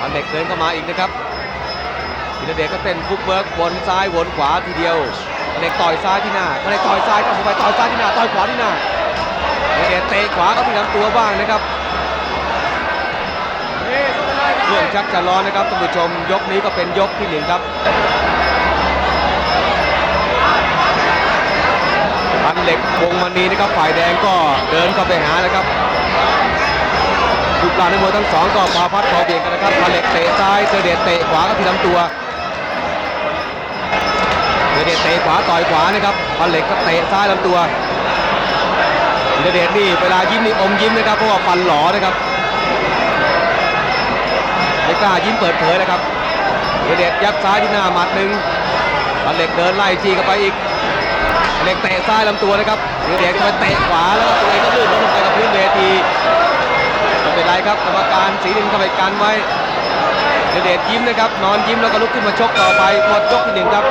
พันเหล็กเดินเข้ามาอีกนะครับธีรเดชก็เต้นฟุตเวิร์กวนซ้ายวนขวาทีเดียวพันเหล็กต่อยซ้ายที่หน้าพันเล็กต่อยซ้ายก็เข้าไปต่อยซ้ายที่หน้าต่อยขวาที่หน้าเดชเตะขวาเข้าที่ลำตัวบ้างนะครับเรื่องชักจะร้อนนะครับท่านผู้ชมยกนี้ก็เป็นยกที่หนึ่งครับพันเหล็กวงมณีนะครับฝ่ายแดงก็เดินเข้าไปหาแล้วครับ รูปร่างในมวยทั้งสองก็พาพัดพอเบียดกันนะครับพันเล็กเตะซ้ายเสด็จเตะขวาก็ที่ลำตัวเสด็จเตะขวาต่อยขวานะครับพันเล็กก็เตะซ้ายลำตัวเสด็จนี่เวลายิ้มนี่อมยิ้มนะครับเพราะว่าฟันหลอนะครับไม่กล้ายิ้มเปิดเผยนะครับเสด็จยัดซ้ายที่หน้าหมัดหนึ่งพันเล็กเดินไล่จีเข้าไปอีกเล็กเตะซ้ายลำตัวนะครับเดเดชก็ไปเตะขวาแล้วก็ ครับกรรมการสีดินเข้าไปกันไว้เดเดชยิ้มนะครับ นอนยิ้มแล้วก็ลุกขึ้นมาชกต่อไปหมดยกที่หนึ่งครับ